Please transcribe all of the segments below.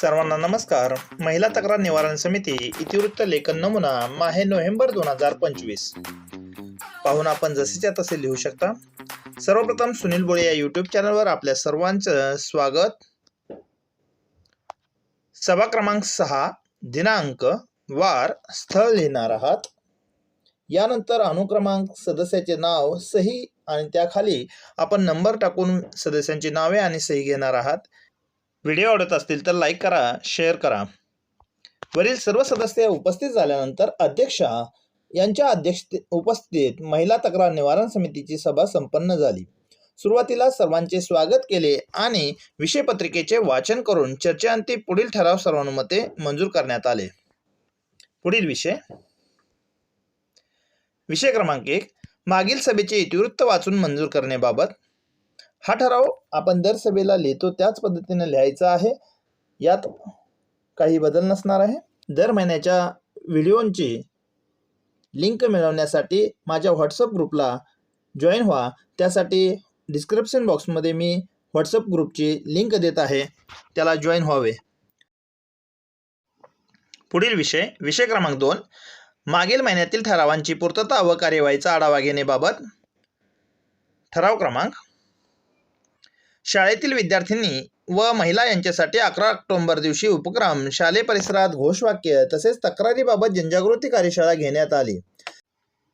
सर्वांना नमस्कार. महिला तक्रार निवारण समिती इतिवृत्त लेखन नमुना माहे नोव्हेंबर दोन हजार पंचवीस. पाहून आपण जसेच्या तसे लिहू शकता. सर्वप्रथम सुनील बोळे या युट्यूब चॅनलवर आपल्या सर्वांचं स्वागत. सभा क्रमांक सहा दिनांक वार स्थळ लिहिणार आहात. यानंतर अनुक्रमांक सदस्याचे नाव सही आणि त्याखाली आपण नंबर टाकून सदस्यांची नावे आणि सही घेणार आहात. व्हिडिओ आवडत असतील तर लाईक करा शेअर करा. वरील सर्व सदस्य उपस्थित झाल्यानंतर अध्यक्षा यांच्या अध्यक्ष उपस्थितीत महिला तक्रार निवारण समितीची सभा संपन्न झाली. सुरुवातीला सर्वांचे स्वागत केले आणि विषयपत्रिकेचे वाचन करून चर्चेअंती पुढील ठराव सर्वानुमते मंजूर करण्यात आले. पुढील विषय. विषय क्रमांक एक. मागील सभेचे इतिवृत्त वाचून मंजूर करण्याबाबत हा ठराव आपण दर सभेला लिहितो त्याच पद्धतीने लिहायचा आहे. यात काही बदल नसणार आहे. दर महिन्याच्या व्हिडिओंची लिंक मिळवण्यासाठी माझ्या व्हॉट्सअप ग्रुपला जॉईन व्हा. त्यासाठी डिस्क्रिप्शन बॉक्समध्ये मी व्हॉट्सअप ग्रुपची लिंक देत आहे. त्याला जॉईन व्हावे. पुढील विषय विषय क्रमांक दोन. मागील महिन्यातील ठरावांची पूर्तता व कार्यवाहीचा आढावा घेण्याबाबत ठराव क्रमांक शाळेतील विद्यार्थिनी व महिला यांच्यासाठी अकरा ऑक्टोबर दिवशी उपक्रम शालेय परिसरात घोषवाक्य तसेच तक्रारीबाबत जनजागृती कार्यशाळा घेण्यात आली.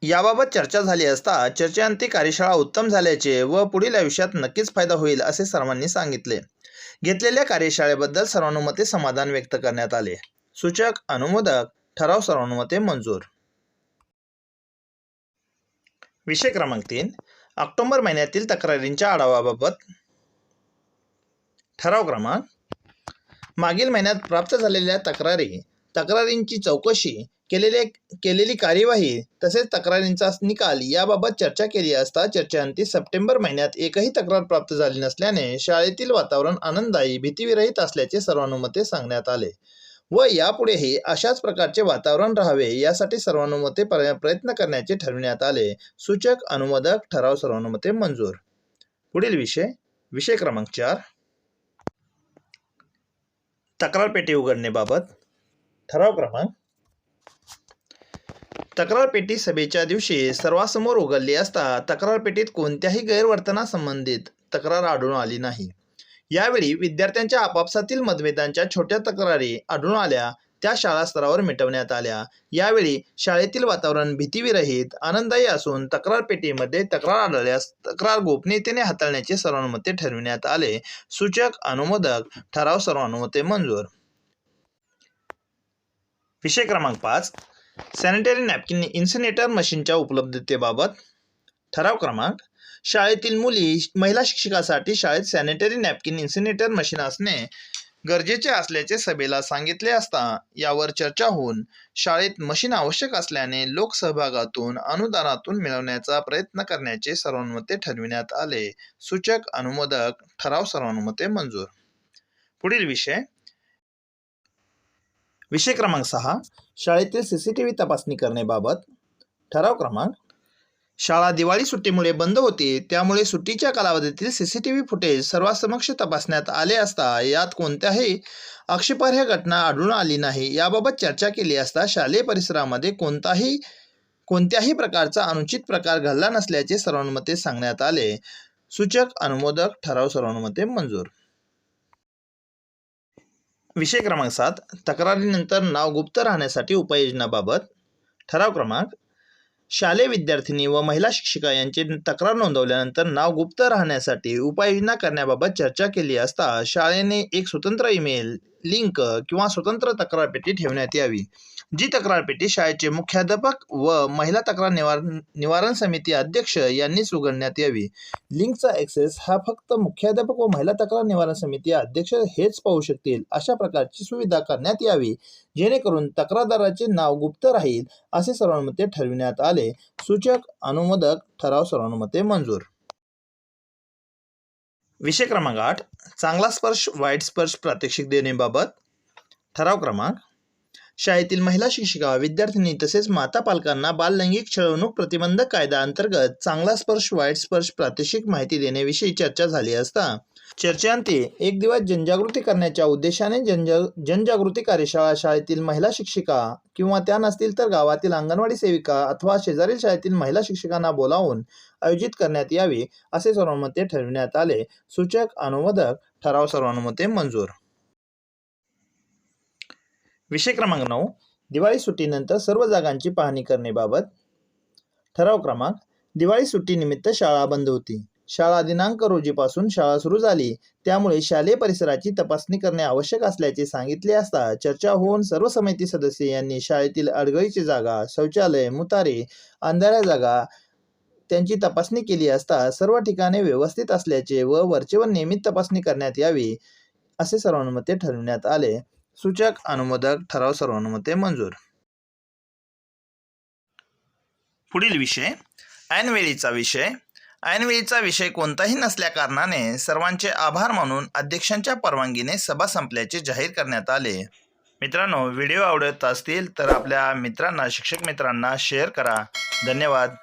याबाबत चर्चा झाली असता चर्चेअंती कार्यशाळा उत्तम झाल्याचे व पुढील आयुष्यात नक्कीच फायदा होईल असे सर्वांनी सांगितले. घेतलेल्या कार्यशाळेबद्दल सर्वानुमते समाधान व्यक्त करण्यात आले. सूचक अनुमोदक ठराव सर्वानुमते मंजूर. विषय क्रमांक तीन. ऑक्टोबर महिन्यातील तक्रारींच्या आढावाबाबत ठराव क्रमांक. मागील महिन्यात प्राप्त झालेल्या तक्रारी तक्रारींची चौकशी केलेले केलेली कार्यवाही तसेच तक्रारींचा निकाल याबाबत चर्चा केली असता चर्चेअंती सप्टेंबर महिन्यात एकही तक्रार प्राप्त झाली नसल्याने शाळेतील वातावरण आनंददायी भीतीविरहित असल्याचे सर्वानुमते सांगण्यात आले व यापुढेही अशाच प्रकारचे वातावरण राहावे यासाठी सर्वानुमते प्रयत्न करण्याचे ठरविण्यात आले. सूचक अनुमोदक ठराव सर्वानुमते मंजूर. पुढील विषय विषय क्रमांक चार. तक्रार पेटी उघडणेबाबत ठराव क्रमांक. तक्रार पेटी सभेच्या दिवशी सर्वांसमोर उघडली असता तक्रारपेटीत कोणत्याही गैरवर्तनासंबंधित तक्रार आढळून आली नाही. यावेळी विद्यार्थ्यांच्या आपापसातील मतभेदांच्या छोट्या तक्रारी आढळून आल्या. त्या शाळा स्तरावर मिटवण्यात आल्या. यावेळी शाळेतील वातावरण भीतीविरहित आनंददायी असून तक्रार पेटीमध्ये तक्रार आढळल्यास तक्रार गोपनीयतेने हाताळण्याचे सर्वानुमते ठरविण्यात आले. सूचक अनुमोदक ठराव सर्वानुमते मंजूर. विषय क्रमांक पाच. सॅनिटरी नॅपकिन इन्सिनेटर मशीनच्या उपलब्धतेबाबत. ठराव क्रमांक. शाळेतील मुली महिला शिक्षकासाठी शाळेत सॅनिटरी नॅपकिन इन्सिनेटर मशीन असणे गरजेचे असल्याचे सभेला सांगितले असता यावर चर्चा होऊन शाळेत मशीन आवश्यक असल्याने लोकसहभागातून अनुदानातून मिळवण्याचा प्रयत्न करण्याचे सर्वानुमते ठरविण्यात आले. सूचक अनुमोदक ठराव सर्वानुमते मंजूर. पुढील विषय. विषय क्रमांक सहा. शाळेतील सी सी टी व्ही तपासणी करण्याबाबत ठराव क्रमांक शाळा दिवाळी सुट्टीमुळे बंद होती त्यामुळे सुट्टीच्या कालावधीतील C C T V footage सर्वांसमक्ष तपासण्यात आले असता यात कोणत्याही आक्षेपार्ह घटना आढळून आली नाही. याबाबत चर्चा केली असता शालेय परिसरामध्ये कोणताही कोणत्याही प्रकारचा अनुचित प्रकार घडला नसल्याचे सर्वांमध्ये सांगण्यात आले. सूचक अनुमोदक ठराव सर्वांमध्ये मंजूर. विषय क्रमांक सात तक्रारीनंतर नाव गुप्त राहण्यासाठी उपाययोजनाबाबत ठराव क्रमांक शालेय विद्यार्थिनी व महिला शिक्षिका यांची तक्रार नोंदवल्यानंतर नाव गुप्त राहण्यासाठी उपाययोजना करण्याबाबत चर्चा केली असता शाळेने एक स्वतंत्र ईमेल लिंक किंवा स्वतंत्र तक्रार पेटी ठेवण्यात यावी. जी तक्रार पेटी शाळेचे मुख्याध्यापक व महिला तक्रार निवारण निवारण समिती अध्यक्ष यांनीच उघडण्यात यावी. लिंकचा ॲक्सेस हा फक्त मुख्याध्यापक व महिला तक्रार निवारण समिती अध्यक्ष हेच पाहू शकतील अशा प्रकारची सुविधा करण्यात यावी जेणेकरून तक्रारदाराचे नाव गुप्त राहील असे सर्वानुमते ठरविण्यात आले. सूचक अनुमोदक ठराव सर्वानुमते मंजूर. विषय क्रमांक आठ चांगला स्पर्श वाईट स्पर्श प्रात्यक्षिक देण्याबाबत ठराव क्रमांक शाळेतील महिला शिक्षिका विद्यार्थिनी तसेच माता पालकांना बाललैंगिक छळवणूक प्रतिबंधक कायदा अंतर्गत चांगला स्पर्श वाईट स्पर्श प्रादेशिक माहिती देण्याविषयी चर्चा झाली असता. चर्चेअंती एक दिवस जनजागृती करण्याच्या उद्देशाने जनजा जनजागृती कार्यशाळा शाळेतील महिला शिक्षिका किंवा त्या नसतील तर गावातील अंगणवाडी सेविका अथवा शेजारील शाळेतील महिला शिक्षकांना बोलावून आयोजित करण्यात यावी असे सर्वानुमते ठरविण्यात आले. सूचक अनुमोदक ठराव सर्वानुमते मंजूर विषय क्रमांक नऊ. दिवाळी सुट्टीनंतर सर्व जागांची पाहणी करण्याबाबत. ठराव क्रमांक. दिवाळी सुट्टीनिमित्त शाळा बंद होती. शाळा दिनांक रोजीपासून शाळा सुरू झाली. त्यामुळे शालेय परिसराची तपासणी करणे आवश्यक असल्याचे सांगितले असता चर्चा होऊन सर्व समिती सदस्य यांनी शाळेतील अडगळीची जागा शौचालय मुतारे अंधाऱ्या जागा त्यांची तपासणी केली असता सर्व ठिकाणे व्यवस्थित असल्याचे व वरचेवर नियमित तपासणी करण्यात यावी असे सर्वानुमते ठरविण्यात आले. सूचक अनुमोदक ठराव सर्वानुमते मंजूर. पुढील विषय ऐनवेळीचा विषय. ऐनवेळीचा विषय कोणताही नसल्या कारणाने सर्वांचे आभार मानून अध्यक्षांच्या परवानगीने सभा संपल्याचे जाहीर करण्यात आले. मित्रांनो व्हिडिओ आवडत असतील तर आपल्या मित्रांना शिक्षक मित्रांना शेअर करा. धन्यवाद.